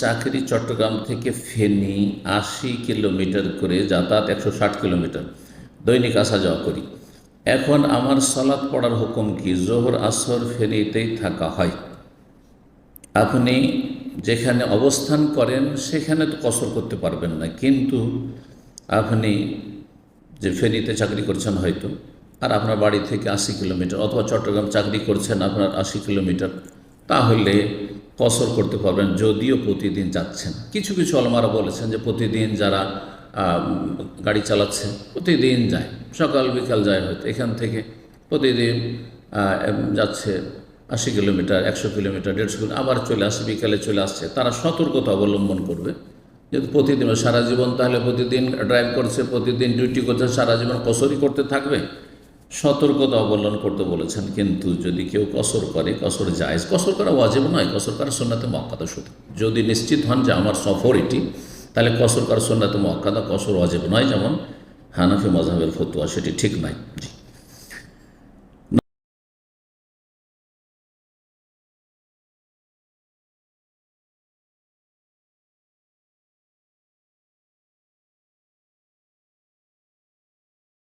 চাকরি চট্টগ্রাম থেকে ফেনী আশি কিলোমিটার করে যাতায়াত একশো ষাট কিলোমিটার। দৈনিক আসা যাওয়া করি। এখন আমার সালাদ পড়ার হুকুম কি? জোহর, আসর ফেনীতেই থাকা হয়। আপনি যেখানে অবস্থান করেন, সেখানে তো কসর করতে পারবেন না। কিন্তু আপনি যে ফেনীতে চাকরি করছেন হয়তো, আর আপনার বাড়ি থেকে আশি কিলোমিটার অথবা চট্টগ্রাম চাকরি করছেন আপনার আশি কিলোমিটার, তাহলে কসর করতে পারবেন, যদিও প্রতিদিন যাচ্ছেন। কিছু কিছু অলমারা বলেছেন যে প্রতিদিন যারা গাড়ি চালাচ্ছে, প্রতিদিন যায়। সকাল, বিকাল যায় হয়তো। এখান থেকে প্রতিদিন যাচ্ছে আশি কিলোমিটার, একশো কিলোমিটার, দেড়শো কিলোমিটার, আবার চলে আসে, বিকালে চলে আসছে। তারা সতর্কতা অবলম্বন করবে। যেহেতু প্রতিদিন সারা জীবন তাহলে প্রতিদিন ড্রাইভ করছে, প্রতিদিন ডিউটি করছে, সারা জীবন কসরই করতে থাকবে। সতর্কতা অবলম্বন করতে বলেছেন, কিন্তু যদি কেউ কসর করে, কসর যায় কসর করা ওয়াজিব নয়, কসর করা সন্ন্যাতে মক্কাদা শুধু। যদি নিশ্চিত হন যে আমার সফর এটি, তাহলে কসর করা সন্ন্যাতে মক্কাদা কসর ওয়াজিব নয়, যেমন হানাফি মজাহের ফতুয়া, সেটি ঠিক নয়।